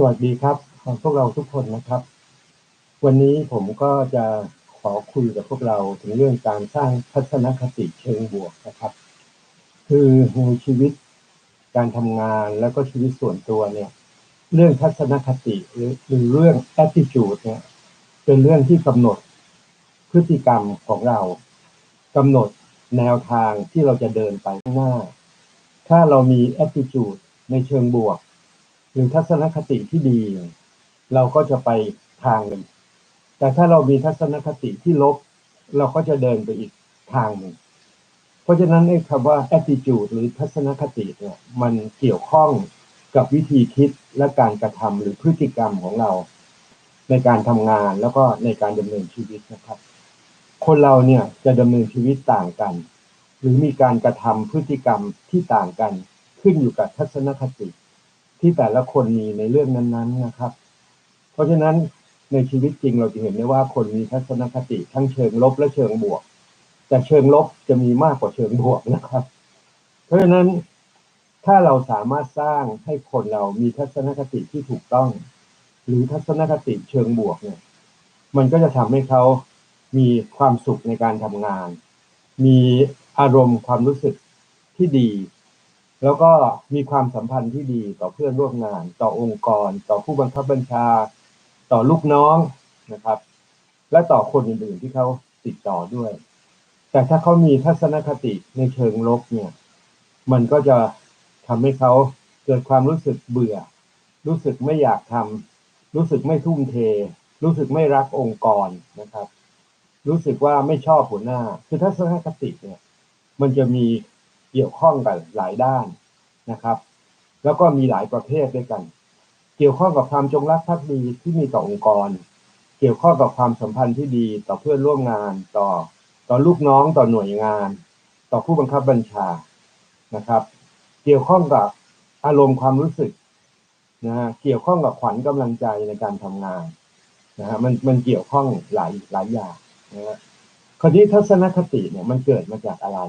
สวัสดีครับของพวกเราทุกคนนะครับ วันนี้ผมก็จะขอคุยกับพวกเราถึงเรื่องการสร้างทัศนคติเชิงบวกนะครับ คือในชีวิตการทำงานแล้วก็ชีวิตส่วนตัวเนี่ย เรื่องทัศนคติหรือหรือเรื่อง attitude เนี่ย เป็นเรื่องที่กำหนดพฤติกรรมของเรากำหนดแนวทางที่เราจะเดินไปข้างหน้า ถ้าเรามี attitude ในเชิงบวก รือทัศนคติที่ดี เราก็จะไปทางหนึ่ง แต่ถ้าเรามีทัศนคติที่ลบ เราก็จะเดินไปอีกทางหนึ่ง เพราะฉะนั้นไอ้คำว่า attitude หรือทัศนคติเนี่ยมันเกี่ยวข้องกับวิธีคิดและการกระทำหรือพฤติกรรมของเรา ในการทำงานแล้วก็ในการดำเนินชีวิตนะครับ คนเราเนี่ยจะดำเนินชีวิตต่างกัน หรือมีการกระทำพฤติกรรมที่ต่างกันขึ้นอยู่กับทัศนคติ ที่แต่ละคนมีในเรื่องนั้นๆนะครับ เพราะฉะนั้นในชีวิตจริงเราจะเห็นได้ว่าคนมีทัศนคติทั้งเชิงลบและเชิงบวก แต่เชิงลบจะมีมากกว่าเชิงบวกนะครับ เพราะฉะนั้นถ้าเราสามารถสร้างให้คนเรามีทัศนคติที่ถูกต้อง หรือทัศนคติเชิงบวกเนี่ยมันก็จะทำให้เขามีความสุขในการทำงาน มีอารมณ์ความรู้สึกที่ดี แล้วก็มีความสัมพันธ์ที่ดีต่อเพื่อนร่วมงาน ต่อองค์กร ต่อผู้บังคับบัญชา ต่อลูกน้องนะครับ และต่อคนอื่นๆที่เขาติดต่อด้วย แต่ถ้าเขามีทัศนคติในเชิงลบเนี่ย มันก็จะทำให้เขาเกิดความรู้สึกเบื่อ รู้สึกไม่อยากทำรู้สึกไม่ทุ่มเท รู้สึกไม่รักองค์กรนะครับ รู้สึกว่าไม่ชอบหัวหน้า คือทัศนคติเนี่ย มันจะมี กี่ยวข้องกันหลายด้านนะครับ แล้วก็มีหลายประเภทด้วยกัน เกี่ยวข้องกับความจงรักภักดีที่มีต่อองค์กร เกี่ยวข้องกับความสัมพันธ์ที่ดีต่อเพื่อนร่วมงานต่อต่อลูกน้องต่อหน่วยงาน ต่อผู้บังคับบัญชานะครับ เกี่ยวข้องกับอารมณ์ความรู้สึกนะฮะเกี่ยวข้องกับขวัญกำลังใจในการทำงานนะฮะมันมันเกี่ยวข้องหลายหลายอย่างนะฮะคราวนี้ทัศนคติเนี่ยมันเกิดมาจากอะไร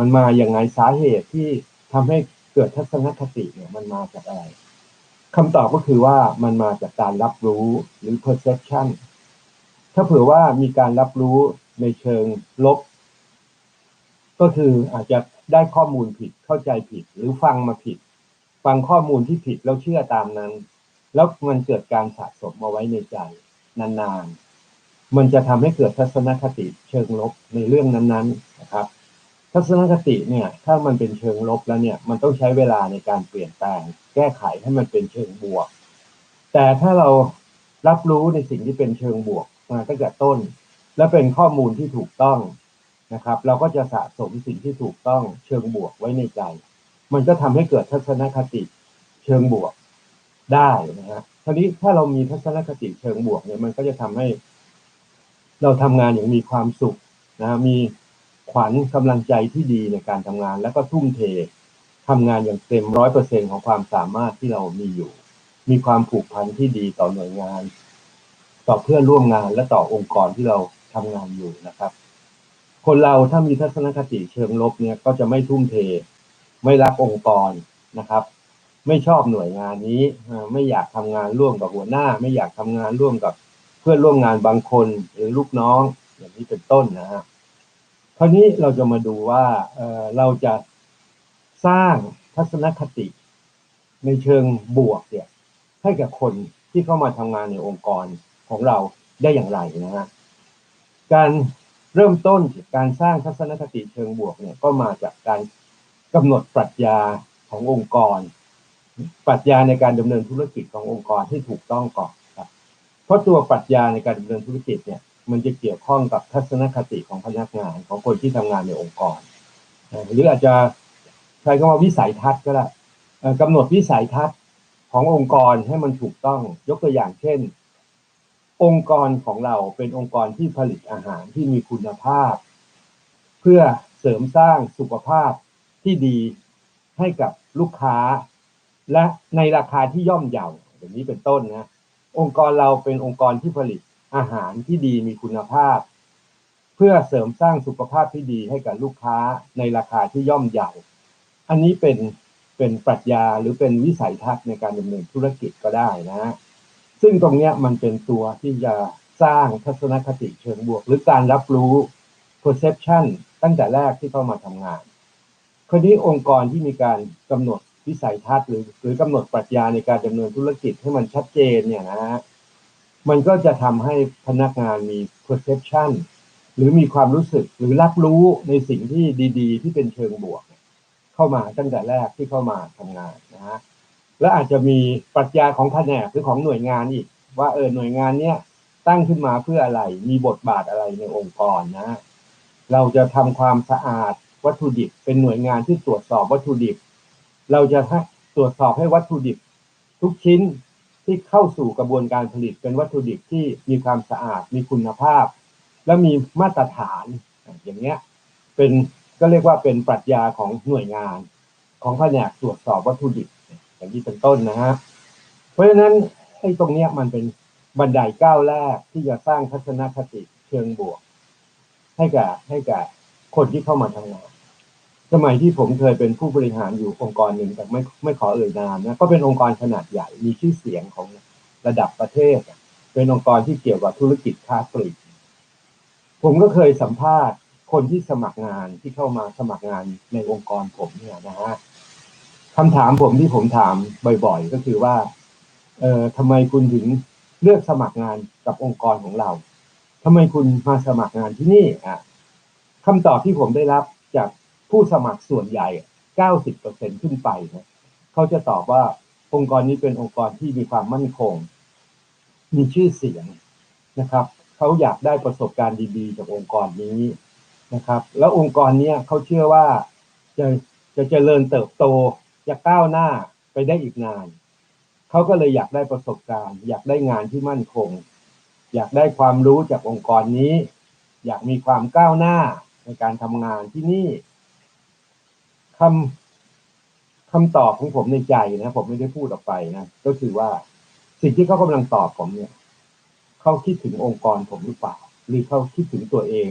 มันมาอย่างไงสาเหตุที่ทำให้เกิดทัศนคติเนี่ยมันมาจากอะไรคำตอบก็คือว่ามันมาจากการรับรู้หรือ perception ถ้าเผื่อว่ามีการรับรู้ในเชิงลบ ก็คืออาจจะได้ข้อมูลผิดเข้าใจผิด หรือฟังมาผิด ฟังข้อมูลที่ผิดแล้วเชื่อตามนั้น แล้วมันเกิดการสะสมมาไว้ในใจนานๆ มันจะทำให้เกิดทัศนคติเชิงลบในเรื่องนั้นๆนะครับ ทัศนคติเนี่ยถ้ามันเป็นเชิงลบแล้วเนี่ยมันต้องใช้เวลาในการเปลี่ยนแปลง แก้ไขให้มันเป็นเชิงบวก แต่ถ้าเรารับรู้ในสิ่งที่เป็นเชิงบวกมาตั้งแต่ต้น และเป็นข้อมูลที่ถูกต้องนะครับ เราก็จะสะสมสิ่งที่ถูกต้องเชิงบวกไว้ในใจ มันก็ทำให้เกิดทัศนคติเชิงบวกได้นะฮะทีนี้ถ้าเรามีทัศนคติเชิงบวกเนี่ยมันก็จะทำให้ เราทำงานอย่างมีความสุขนะมี ขวัญกำลังใจที่ดีในการทำงาน แล้วก็ทุ่มเททำงานอย่างเต็มร้อยเปอร์เซ็นของความสามารถที่เรามีอยู่ มีความผูกพันที่ดีต่อหน่วยงาน ต่อเพื่อนร่วมงานและต่อองค์กรที่เราทำงานอยู่นะครับ คนเราถ้ามีทัศนคติเชิงลบเนี่ยก็จะไม่ทุ่มเท ไม่รักองค์กรนะครับ ไม่ชอบหน่วยงานนี้ ไม่อยากทำงานร่วมกับหัวหน้า ไม่อยากทำงานร่วมกับเพื่อนร่วมงานบางคนหรือลูกน้องอย่างนี้เป็นต้นนะฮะค ราวนี้เราจะมาดูว่าเเราจะสร้างทัศนคติในเชิงบวกเนี่ยให้กับคนที่เข้ามาทำงานในองค์กรของเราได้อย่างไรนะฮะการเริ่มต้นการสร้างทัศนคติเชิงบวกเนี่ยก็มาจากการกำหนดปรัชญาขององค์กร ปรัชญาในการดำเนินธุรกิจขององค์กรให้ถูกต้องก่อนครับเพราะตัวปรัชญาในการดำเนินธุรกิจเนี่ย มันจะเกี่ยวข้องกับทัศนคติของพนักงานของคนที่ทำงานในองค์กร หรืออาจจะใช้คำว่าวิสัยทัศน์ก็ได้กำหนดวิสัยทัศน์ขององค์กรให้มันถูกต้อง ยกตัวอย่างเช่น องค์กรของเราเป็นองค์กรที่ผลิตอาหารที่มีคุณภาพ เพื่อเสริมสร้างสุขภาพที่ดีให้กับลูกค้า และในราคาที่ย่อมเยาอย่างนี้เป็นต้นนะองค์กรเราเป็นองค์กรที่ผลิต อาหารที่ดีมีคุณภาพ เพื่อเสริมสร้างสุขภาพที่ดีให้กับลูกค้าในราคาที่ย่อมเยาอันนี้เป็นเป็นปรัชญาหรือเป็นวิสัยทัศน์ในการดำเนินธุรกิจก็ได้นะฮะซึ่งตรงนี้มันเป็นตัวที่จะสร้างทัศนคติเชิงบวก หรือการรับรู้ perception ตั้งแต่แรกที่เข้ามาทำงานคราวนี้องค์กรที่มีการกำหนดวิสัยทัศน์หรือหรือกำหนดปรัชญาในการดำเนินธุรกิจให้มันชัดเจนเนี่ยนะฮะ มันก็จะทำให้พนักงานมี perception หรือมีความรู้สึกหรือรับรู้ในสิ่งที่ดีๆ ที่เป็นเชิงบวก เข้ามาตั้งแต่แรกที่เข้ามาทำงานนะฮะและอาจจะมีปรัชญาของแผนกหรือของหน่วยงานอีก ว่าเออหน่วยงานเนี้ยตั้งขึ้นมาเพื่ออะไร มีบทบาทอะไรในองค์กรนะ เราจะทำความสะอาดวัตถุดิบ เป็นหน่วยงานที่ตรวจสอบวัตถุดิบ เราจะให้ตรวจสอบให้วัตถุดิบ ทุกชิ้น ที่เข้าสู่กระบวนการผลิตเป็นวัตถุดิบที่มีความสะอาดมีคุณภาพ และมีมาตรฐานอย่างเงี้ยเป็นก็เรียกว่าเป็นปรัชญาของหน่วยงาน ของแผนกตรวจสอบวัตถุดิบอย่างที่เป็นต้นนะฮะเพราะฉะนั้นไอ้ตรงเนี้ยมันเป็นบันไดก้าวแรกที่จะสร้างทัศนคติเชิงบวก ให้กับให้กับคนที่เข้ามาทำงาน สมัยที่ผมเคยเป็นผู้บริหารอยู่องค์กรหนึ่งแต่ไม่ไม่ขอเอ่ยนามนะก็เป็นองค์กรขนาดใหญ่มีชื่อเสียงของระดับประเทศ เป็นองค์กรที่เกี่ยวกับธุรกิจค้าปลีกผมก็เคยสัมภาษณ์คนที่สมัครงานที่เข้ามาสมัครงานในองค์กรผมเนี่ยนะฮะคำถามผมที่ผมถามบ่อย ๆ ก็คือว่าเอ่อทำไมคุณถึงเลือกสมัครงานกับองค์กรของเราทำไมคุณมาสมัครงานที่นี่อะคำตอบที่ผมได้รับจาก ผู้สมัครส่วนใหญ่ 90%ขึ้นไปนะเขาจะตอบว่าองค์กรนี้เป็นองค์กรที่มีความมั่นคง มีชื่อเสียงนะครับเขาอยากได้ประสบการณ์ดีๆจากองค์กรนี้นะครับ แล้วองค์กรนี้เขาเชื่อว่าจะจะเจริญเติบโตจะก้าวหน้าไปได้อีกนานเขาก็เลยอยากได้ประสบการณ์ อยากได้งานที่มั่นคง อยากได้ความรู้จากองค์กรนี้ อยากมีความก้าวหน้าในการทำงานที่นี่ คำคำตอบของผมในใจนะผมไม่ได้พูดออกไปนะก็คือว่าสิ่งที่เขากำลังตอบผมเนี่ยเขาคิดถึงองค์กรผมหรือเปล่า หรือเขาคิดถึงตัวเอง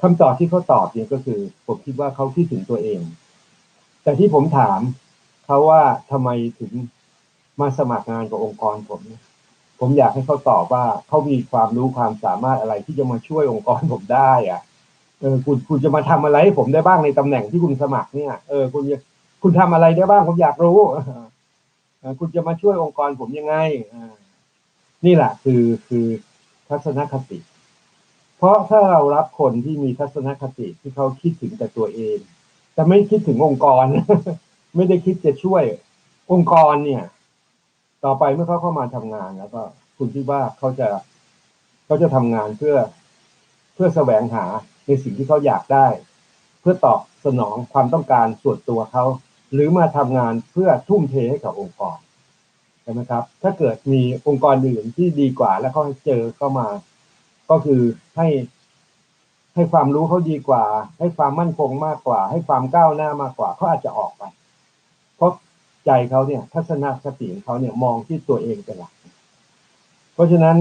คำตอบที่เขาตอบเนี่ยก็คือ ผมคิดว่าเขาคิดถึงตัวเอง แต่ที่ผมถามเขาว่าทำไมถึงมาสมัครงานกับองค์กรผมเนี่ยผมอยากให้เขาตอบว่าเขามีความรู้ความสามารถอะไรที่จะมาช่วยองค์กรผมได้อะ เออคุณคุณจะมาทำอะไรให้ผมได้บ้างในตำแหน่งที่คุณสมัครเนี่ยเออคุณจะคุณทำอะไรได้บ้างผมอยากรู้คุณจะมาช่วยองค์กรผมยังไงนี่แหละคือคือทัศนคติ เพราะถ้าเรารับคนที่มีทัศนคติที่เขาคิดถึงแต่ตัวเองแต่ไม่คิดถึงองค์กร ไม่ได้คิดจะช่วยองค์กรเนี่ย ต่อไปเมื่อเขาเข้ามาทำงานแล้วก็ คุณคิดว่าเขาจะเขาจะทำงานเพื่อเพื่อแสวงหา ในสิ่งที่เขาอยากได้ เพื่อตอบสนองความต้องการส่วนตัวเขา หรือมาทำงานเพื่อทุ่มเทให้กับองค์กรใช่ไหมครับ ถ้าเกิดมีองค์กรอื่นที่ดีกว่า แล้วเขาเจอเข้ามา ก็คือให้ให้ความรู้เขาดีกว่า ให้ความมั่นคงมากกว่า ให้ความก้าวหน้ามากกว่าเขาอาจจะออกไป เพราะใจเขาเนี่ยทัศนคติของเขาเนี่ยมองที่ตัวเองเป็นหลัก เพราะฉะนั้น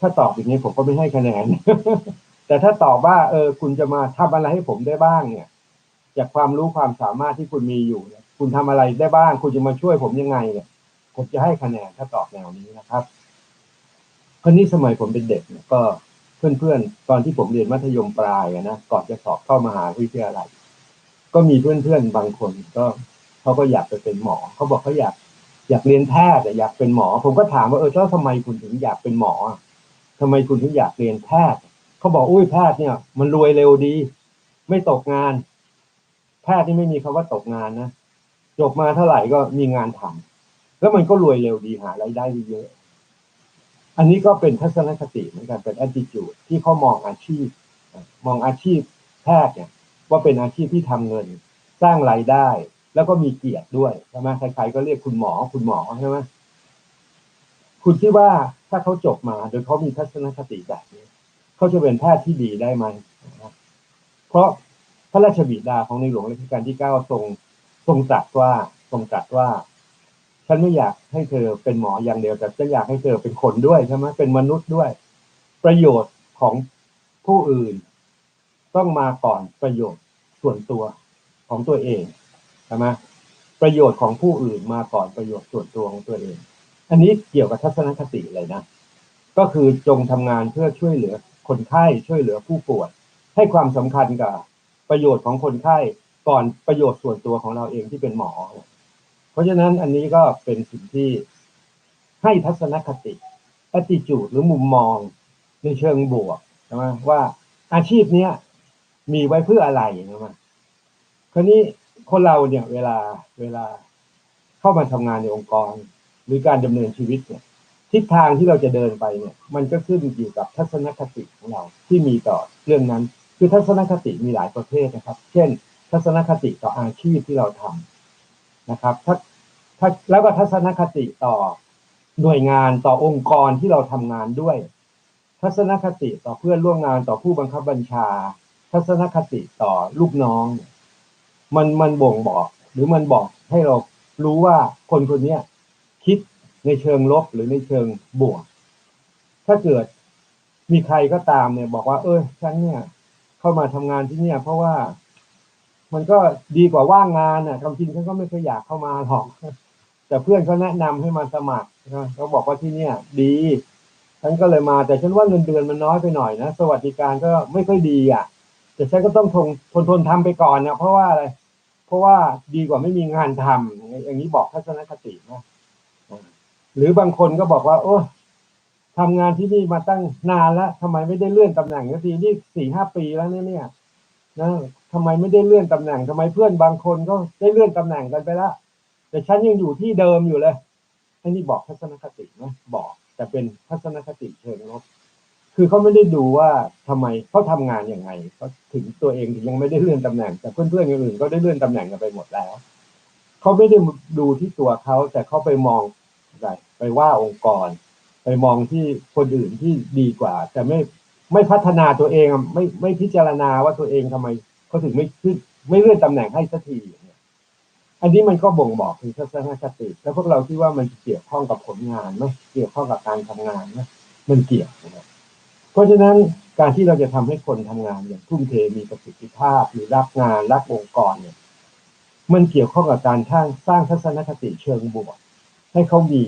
ถ้าตอบอย่างนี้ผมก็ไม่ให้คะแนน แต่ถ้าตอบว่าเออคุณจะมาทำอะไรให้ผมได้บ้างเนี่ย จากความรู้ความสามารถที่คุณมีอยู่เนี่ยคุณทำอะไรได้บ้าง คุณจะมาช่วยผมยังไงเนี่ย ผมจะให้คะแนนถ้าตอบแนวนี้นะครับคนนี้สมัยผมเป็นเด็กเนี่ยก็เพื่อนๆ ตอนที่ผมเรียนมัธยมปลายนะก่อนจะสอบเข้ามหาวิทยาลัยก็มีเพื่อนๆบางคนก็เขาก็อยากไปเป็นหมอเขาบอกเขาอยากอยากเรียนแพทย์อะอยากเป็นหมอ ผมก็ถามว่าเออแล้วทำไมคุณถึงอยากเป็นหมออะทำไมคุณถึงอยากเรียนแพทย์ เขาบอกอุ้ยแพทย์เนี่ย มันรวยเร็วดี ไม่ตกงาน แพทย์นี่ไม่มีคำว่าตกงานนะจบมาเท่าไหร่ก็มีงานทำแล้วมันก็รวยเร็วดีหารายได้เยอะ อันนี้ก็เป็นทัศนคติเหมือนกันเป็น attitude ที่เขามองอาชีพ มองอาชีพแพทย์เนี่ย ว่าเป็นอาชีพที่ทำเงิน สร้างรายได้ แล้วก็มีเกียรติด้วยใช่ไหมใครๆก็เรียกคุณหมอคุณหมอใช่ไหมคุณคิดว่าถ้าเขาจบมาโดยเขามีทัศนคติแบบนี้ เขาจะเป็นแพทย์ที่ดีได้ไหมเพราะพระราชบิดาของในหลวงรัชกาลที่เก้าทรงทรงตรัสว่าทรงตรัสว่า ฉันไม่อยากให้เธอเป็นหมออย่างเดียวแต่จะอยากให้เธอเป็นคนด้วยใช่ไหมเป็นมนุษย์ด้วย ประโยชน์ของผู้อื่น ต้องมาก่อนประโยชน์ส่วนตัวของตัวเองใช่ไหมประโยชน์ของผู้อื่นมาก่อนประโยชน์ส่วนตัวของตัวเอง อันนี้เกี่ยวกับทัศนคติเลยนะ ก็คือจงทำงานเพื่อช่วยเหลือ คนไข้ช่วยเหลือผู้ป่วยให้ความสำคัญกับประโยชน์ของคนไข้ก่อนประโยชน์ส่วนตัวของเราเองที่เป็นหมอ เพราะฉะนั้นอันนี้ก็เป็นสิ่งที่ให้ทัศนคติ attitude หรือมุมมองในเชิงบวกใช่ไหมว่าอาชีพเนี้ยมีไว้เพื่ออะไรใช่ไหมคราวนี้คนเราเนี่ยเวลาเวลาเข้ามาทำงานในองค์กร หรือการดำเนินชีวิตเนี่ย ทิศทางที่เราจะเดินไปเนี่ย มันก็ขึ้นอยู่กับทัศนคติของเราที่มีต่อเรื่องนั้น คือทัศนคติมีหลายประเภทนะครับ เช่น ทัศนคติต่ออาชีพที่เราทำนะครับถ้าถ้าแล้วก็ทัศนคติต่อหน่วยงานต่อองค์กรที่เราทำงานด้วย ทัศนคติต่อเพื่อนร่วมงานต่อผู้บังคับบัญชา ทัศนคติต่อลูกน้อง มันมันบ่งบอก หรือมันบอกให้เรารู้ว่าคนคนนี้คิด ในเชิงลบหรือในเชิงบวก ถ้าเกิดมีใครก็ตามเนี่ย บอกว่า เออฉันเนี่ย เข้ามาทำงานที่เนี่ย เพราะว่ามันก็ดีกว่าว่างงานอะความจริงฉันก็ไม่เคยอยากเข้ามาหรอก แต่เพื่อนเขาแนะนำให้มาสมัครนะเขาบอกว่าที่เนี่ย ดีฉันก็เลยมาแต่ฉันว่าเงินเดือนมันน้อยไปหน่อยนะสวัสดิการก็ไม่ค่อยดีอะ แต่ฉันก็ต้องทนทนทนทำไปก่อนนะเพราะว่าอะไรเพราะว่าดีกว่าไม่มีงานทำอย่างนี้บอกทัศนคตินะ หรือบางคนก็บอกว่า โอ้ทำงานที่นี่มาตั้งนานแล้วทำไมไม่ได้เลื่อนตำแหน่งสักทีนี่สี่ห้าปีแล้วเนี่ยเนี่ยนะทำไมไม่ได้เลื่อนตำแหน่งทำไมเพื่อนบางคนก็ได้เลื่อนตำแหน่งกันไปแล้วแต่ฉันยังอยู่ที่เดิมอยู่เลยอันนี้บอกทัศนคตินะบอก แต่เป็นทัศนคติเชิงลบคือเขาไม่ได้ดูว่าทำไมเขาทำงานยังไงเขาถึงตัวเองถึงยังไม่ได้เลื่อนตำแหน่ง แต่เพื่อนๆอย่างอื่นก็ได้เลื่อนตำแหน่งกันไปหมดแล้วเขาไม่ได้ดูที่ตัวเขาแต่เขาไปมอง อะไรไปว่าองค์กร ไปมองที่คนอื่นที่ดีกว่า แต่ไม่ไม่พัฒนาตัวเองไม่ไม่พิจารณาว่าตัวเองทำไมเขาถึงไม่ขึ้นไม่เลื่อนตำแหน่งให้สักทีเนี่ยอันนี้มันก็บ่งบอกถึงทัศนคติแล้วพวกเราคิดว่ามันเกี่ยวข้องกับผลงานไหมเกี่ยวข้องกับการทำงานไหมมันเกี่ยวนะเพราะฉะนั้นการที่เราจะทำให้คนทำงานอย่างทุ่มเทมีประสิทธิภาพหรือรักงานรักองค์กรเนี่ย มันเกี่ยวข้องกับการสร้างสร้างทัศนคติเชิงบวก ให้เขามี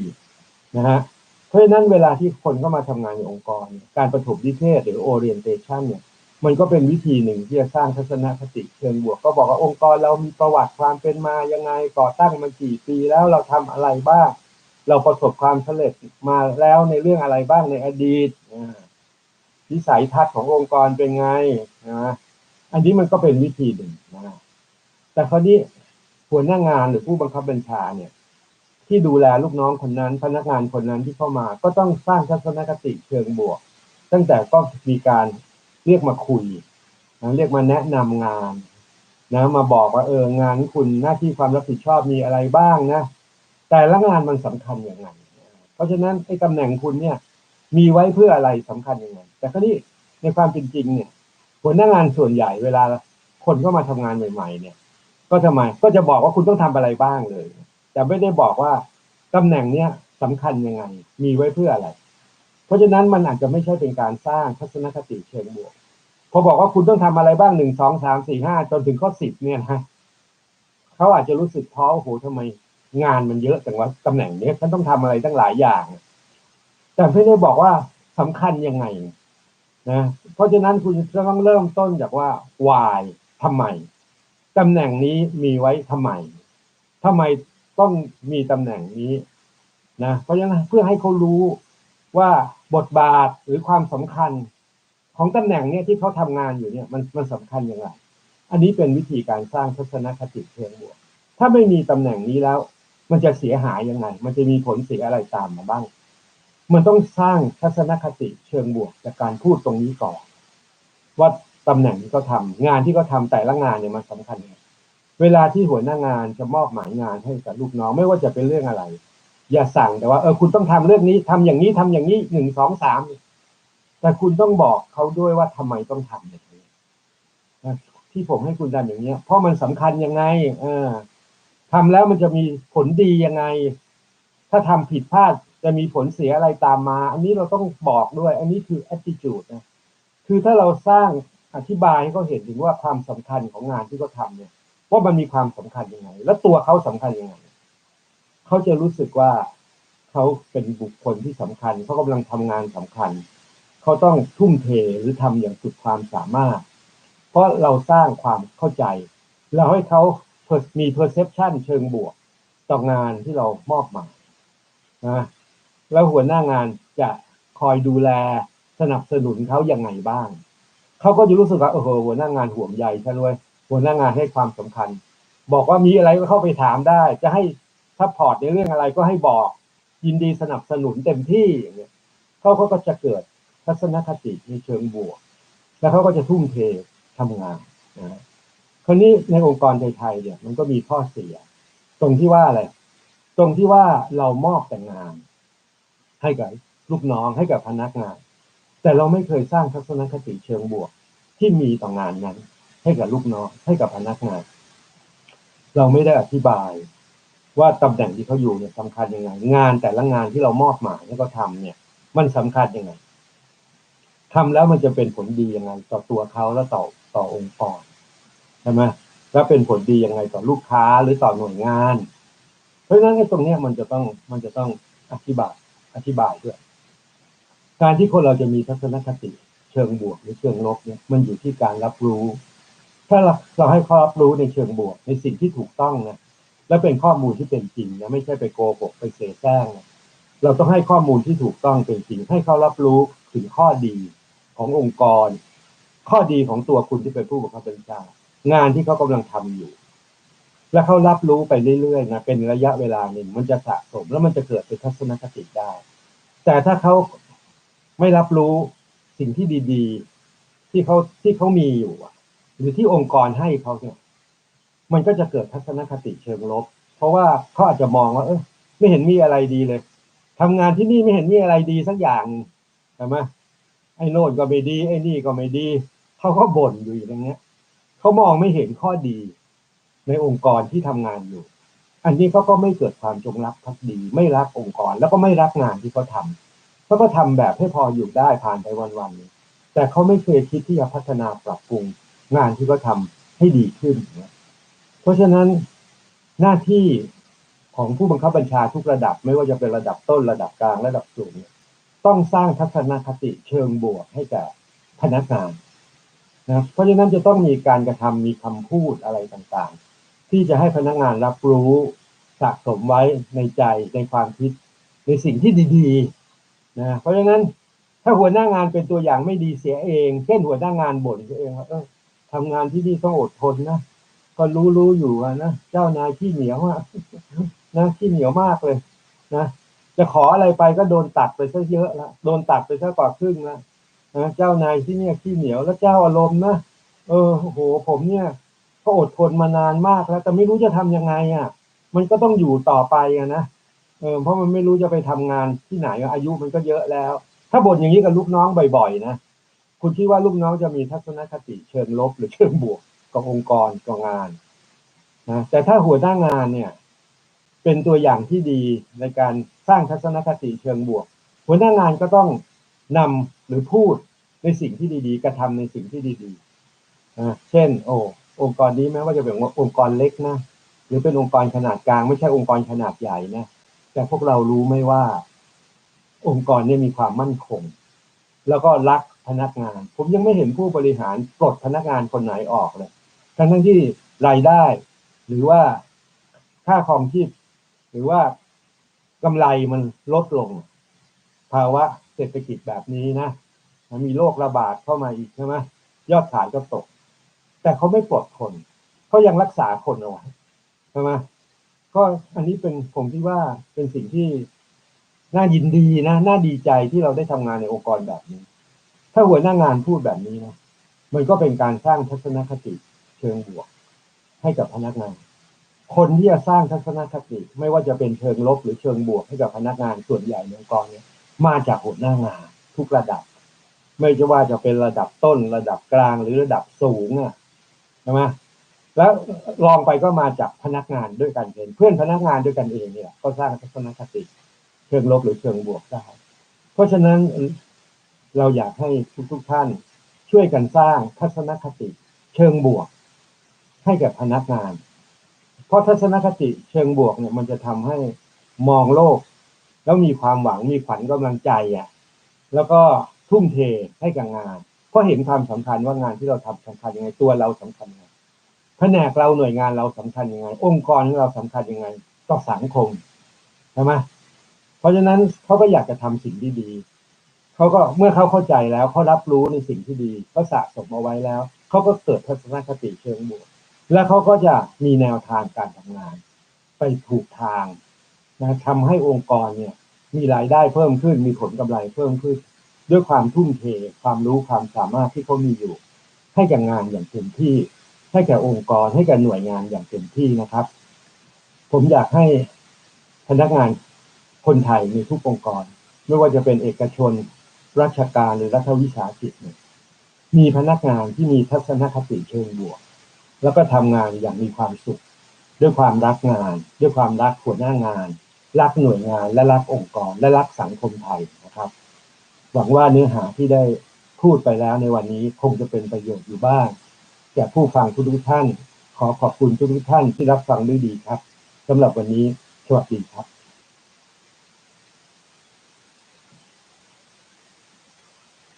นะฮะเพราะฉะนั้นเวลาที่คนเข้ามาทำงานในองค์กร การประถมนิเทศหรือ orientation เนี่ยมันก็เป็นวิธีหนึ่งที่จะสร้างทัศนคติเชิงบวก ก็บอกว่าองค์กรเรามีประวัติความเป็นมายังไงก่อตั้งมากี่ปีแล้วเราทำอะไรบ้าง เราประสบความสำเร็จมาแล้วในเรื่องอะไรบ้างในอดีตวิสัยทัศน์ขององค์กรเป็นไงนะอันนี้มันก็เป็นวิธีหนึ่งนะแต่คราวนี้หัวหน้างานหรือผู้บังคับบัญชาเนี่ย ที่ดูแลลูกน้องคนนั้น พนักงานคนนั้นที่เข้ามา ก็ต้องสร้างทัศนคติเชิงบวก ตั้งแต่ก็มีการเรียกมาคุยนะเรียกมาแนะนำงานนะมาบอกว่าเอองานคุณหน้าที่ความรับผิดชอบมีอะไรบ้างนะแต่ละงานมันสำคัญอย่างไรเพราะฉะนั้นไอ้ตำแหน่งคุณเนี่ย มีไว้เพื่ออะไรสำคัญยังไงแต่คราวนี้ในความเป็นจริงเนี่ยหัวหน้างานส่วนใหญ่เวลาคนก็มาทำงานใหม่ ๆ เนี่ย ก็ทำไมก็จะบอกว่าคุณต้องทำอะไรบ้างเลย แต่ไม่ได้บอกว่าตำแหน่งเนี้ยสำคัญยังไง มีไว้เพื่ออะไร เพราะฉะนั้นมันอาจจะไม่ใช่เป็นการสร้างทัศนคติเชิงบวกพอบอกว่าคุณต้องทำอะไรบ้างหนึ่งสองสามสี่ห้าจนถึงข้อสิบเนี่ยนะเขาอาจจะรู้สึกท้อโอ้โหทำไมงานมันเยอะจังว่าตำแหน่งเนี้ยฉันต้องทำอะไรตั้งหลายอย่าง แต่ไม่ได้บอกว่าสำคัญยังไงนะเพราะฉะนั้นคุณจะต้องเริ่มต้นจากว่า why ทำไมตำแหน่งนี้มีไว้ทำไมทำไม ต้องมีตำแหน่งนี้นะเพราะฉะนั้นเพื่อให้เขารู้ว่าบทบาทหรือความสำคัญของตำแหน่งเนี้ยที่เขาทำงานอยู่เนี่ยมันมันสำคัญอย่างไร อันนี้เป็นวิธีการสร้างทัศนคติเชิงบวก ถ้าไม่มีตำแหน่งนี้แล้ว มันจะเสียหายยังไง มันจะมีผลเสียอะไรตามมาบ้าง มันต้องสร้างทัศนคติเชิงบวกจากการพูดตรงนี้ก่อนว่าตำแหน่งที่เขาทางานที่เขาทาแต่ละงานเนี่ยมันสำคัญยังไง เวลาที่หัวหน้างานจะมอบหมายงานให้กับลูกน้องไม่ว่าจะเป็นเรื่องอะไร อย่าสั่งแต่ว่าเออคุณต้องทำเรื่องนี้ทำอย่างนี้ทำอย่างนี้หนึ่งสองสามแต่คุณต้องบอกเขาด้วยว่าทำไมต้องทำอย่างนี้ที่ผมให้คุณทำอย่างเนี้ย เพราะมันสำคัญยังไง เออทำแล้วมันจะมีผลดียังไง ถ้าทำผิดพลาดจะมีผลเสียอะไรตามมา อันนี้เราต้องบอกด้วย อันนี้คือ attitude นะ คือถ้าเราสร้างอธิบายให้เขาเห็นถึงว่าความสำคัญของงานที่เขาทาเนี่ย ว่ามันมีความสำคัญยังไง และตัวเขาสำคัญยังไงเขาจะรู้สึกว่าเขาเป็นบุคคลที่สำคัญเขากำลังทำงานสำคัญเขาต้องทุ่มเทหรือทำอย่างสุดความสามารถ เพราะเราสร้างความเข้าใจ เราให้เขามี perception เชิงบวก ต่องานที่เรามอบหมายนะแล้วหัวหน้างานจะคอยดูแลสนับสนุนเขาอย่างไงบ้าง เขาก็จะรู้สึกว่าเออหัวหน้างานห่วงใยฉันด้ย หัวหน้างานให้ความสำคัญ บอกว่ามีอะไรก็เข้าไปถามได้ จะให้ซัพพอร์ตในเรื่องอะไรก็ให้บอก ยินดีสนับสนุนเต็มที่อย่างเงี้ยเขาก็จะเกิดทัศนคติในเชิงบวก แล้วเขาก็จะทุ่มเททำงานนะคราวนี้ในองค์กรไทยๆเนี่ย มันก็มีข้อเสีย ตรงที่ว่าอะไรตรงที่ว่าเรามอบแต่งาน ให้กับลูกน้องให้กับพนักงาน แต่เราไม่เคยสร้างทัศนคติเชิงบวกที่มีต่องานนั้น ให้กับลูกน้องให้กับพนักงาน เราไม่ได้อธิบายว่าตำแหน่งที่เขาอยู่เนี่ยสำคัญยังไง งานแต่ละงานที่เรามอบหมายให้เขาทาเนี่ย มันสำคัญยังไงทำแล้วมันจะเป็นผลดียังไง ต่อตัวเขาและต่อต่อองค์กรใช่ไหมแล้วเป็นผลดียังไงต่อลูกค้าหรือต่อหน่วยงาน เพราะฉะนั้นไอ้ตรงเนี้ยมันจะต้องมันจะต้องอธิบายอธิบายด้วย การที่คนเราจะมีทัศนคติเชิงบวกหรือเชิงลบเนี่ย มันอยู่ที่การรับรู้ ถ้าเราเราให้เขารับรู้ในเชิงบวกในสิ่งที่ถูกต้องนะและเป็นข้อมูลที่เป็นจริงนะไม่ใช่ไปโกหกไปเสแสร้งนะเราต้องให้ข้อมูลที่ถูกต้องเป็นจริง ให้เขารับรู้ถึงข้อดีขององค์กร ข้อดีของตัวคุณที่เป็นผู้บังคับบัญชางานที่เขากำลังทำอยู่ และเขารับรู้ไปเรื่อยๆนะเป็นระยะเวลาหนึ่งมันจะสะสม แล้วมันจะเกิดเป็นทัศนคติได้ แต่ถ้าเขาไม่รับรู้สิ่งที่ดี ๆ ที่เขาที่เขามีอยู่อะ หรือที่องค์กรให้เขาเนี่ย มันก็จะเกิดทัศนคติเชิงลบ เพราะว่าเขาอาจจะมองว่า เออไม่เห็นมีอะไรดีเลยทำงานที่นี่ไม่เห็นมีอะไรดีสักอย่างใช่ไหมไอ้โน่นก็ไม่ดี ไอ้นี่ก็ไม่ดีเขาก็บ่นอยู่อย่างเงี้ยเขามองไม่เห็นข้อดี ในองค์กรที่ทำงานอยู่ อันนี้เขาก็ไม่เกิดความจงรักภักดี ไม่รักองค์กร แล้วก็ไม่รักงานที่เขาทำเขาก็ทำแบบให้พออยู่ได้ผ่านไปวันๆแต่เขาไม่เคยคิดที่จะพัฒนาปรับปรุง งานที่เขาทาให้ดีขึ้นเนี่ยเพราะฉะนั้นหน้าที่ของผู้บังคับบัญชาทุกระดับ ไม่ว่าจะเป็นระดับต้นระดับกลางระดับสูงต้องสร้างทัศนคติเชิงบวกให้แก่พนักงานนะเพราะฉะนั้นจะต้องมีการกระทำมีคำพูดอะไรต่างๆ ที่จะให้พนักงานรับรู้สะสมไว้ในใจในความคิดในสิ่งที่ดีๆนะเพราะฉะนั้นถ้าหัวหน้างานเป็นตัวอย่างไม่ดีเสียเอง เช่นหัวหน้างานบ่นเองว่า ทำงานที่นี่ต้องอดทนนะก็รู้รู้อยู่นะเจ้านายขี้เหนียวอะนะขี้เหนียวมากเลยนะจะขออะไรไปก็โดนตัดไปซะเยอะละโดนตัดไปซะกว่าครึ่งละนะเจ้านายที่เนี่ยขี้เหนียวแล้วเจ้าอารมณ์นะเออโหผมเนี่ย ก็อดทนมานานมากแล้ว แต่ไม่รู้จะทํำยังไงอะ มันก็ต้องอยู่ต่อไปอะนะเออเพราะมันไม่รู้จะไปทำงานที่ไหนอายุมันก็เยอะแล้ว ถ้าบ่นอย่างนี้กับลูกน้องบ่อยๆนะ คุณคิดว่าลูกน้องจะมีทัศนคติเชิงลบหรือเชิงบวกกับองค์กรกับงานนะแต่ถ้าหัวหน้างานเนี่ย เป็นตัวอย่างที่ดีในการสร้างทัศนคติเชิงบวก หัวหน้างานก็ต้องนำหรือพูดในสิ่งที่ดีๆ กระทำในสิ่งที่ดีๆนะเช่น โอ้องค์กรนี้แม้ว่าจะเป็นองค์กรเล็กนะหรือเป็นองค์กรขนาดกลาง ไม่ใช่องค์กรขนาดใหญ่นะแต่พวกเรารู้ไหมว่า องค์กรนี้มีความมั่นคง แล้วก็รัก พนักงาน ผมยังไม่เห็นผู้บริหารปลดพนักงานคนไหนออกเลยทั้งทั้งที่รายได้ หรือว่าค่าครองชีพหรือว่ากำไรมันลดลง ภาวะเศรษฐกิจแบบนี้นะมันมีโรคระบาดเข้ามาอีกใช่ไหมยอดขายก็ตก แต่เขาไม่ปลดคนเขายังรักษาคนเอาไว้ใช่ไหมก็อันนี้เป็นผมคิดว่าเป็นสิ่งที่น่ายินดีนะ น่าดีใจที่เราได้ทำงานในองค์กรแบบนี้ ถ้าหัวหน้างานพูดแบบนี้นะมันก็เป็นการสร้างทัศนคติเชิงบวก ให้กับพนักงาน คนที่จะสร้างทัศนคติ ไม่ว่าจะเป็นเชิงลบหรือเชิงบวกให้กับพนักงานส่วนใหญ่ในองค์กรเนี่ยมาจากหัวหน้างานทุกระดับ ไม่ว่าจะเป็นระดับต้นระดับกลางหรือระดับสูงอะใช่ไหมแล้วลองไปก็มาจากพนักงานด้วยกันเองเพื่อนพนักงานด้วยกันเองเนี่ย ก็สร้างทัศนคติ เชิงลบหรือเชิงบวกได้เพราะฉะนั้น เราอยากให้ทุกๆทท่านช่วยกันสร้างทัศนคติ เชิงบวก ให้กับพนักงาน เพราะทัศนคติเชิงบวกเนี่ยมันจะทำให้มองโลก แล้วมีความหวังมีขวัญกำลังใจอะแล้วก็ทุ่มเทให้กับงานเพราะเห็นความสำคัญว่างานที่เราทำสำคัญยังไงตัวเราสำคัญยังไงแผนกเราหน่วยงานเราสำคัญยังไง องค์กรของเราสำคัญยังไงต่อสังคมใช่ไหมเพราะฉะนั้นเขาก็อยากจะทำสิ่งที่ดี เขาก็เมื่อเขาเข้าใจแล้วเขารับรู้ในสิ่งที่ดีเขาสะสมเอาไว้แล้วเขาก็เกิดทัศนคติเชิงบวกแล้วเขาก็จะมีแนวทางการทำงาน ไปถูกทางนะทำให้องค์กรเนี่ย มีรายได้เพิ่มขึ้น มีผลกำไรเพิ่มขึ้น ด้วยความทุ่มเทความรู้ความสามารถที่เขามีอยู่ ให้กับงานอย่างเต็มที่ ให้แก่องค์กรให้แก่หน่วยงานอย่างเต็มที่นะครับ ผมอยากให้พนักงานคนไทยในทุกองค์กร ไม่ว่าจะเป็นเอกชน ราชการหรือรัฐวิสาหกิจเนี่ยมีพนักงานที่มีทัศนคติเชิงบวก แล้วก็ทำงานอย่างมีความสุข ด้วยความรักงาน ด้วยความรักหัวหน้างาน รักหน่วยงาน และรักองค์กร และรักสังคมไทยนะครับ หวังว่าเนื้อหาที่ได้พูดไปแล้วในวันนี้คงจะเป็นประโยชน์อยู่บ้างแก่ผู้ฟังทุกท่าน ขอขอบคุณทุกท่านที่รับฟังด้วยดีครับสำหรับวันนี้สวัสดีครับ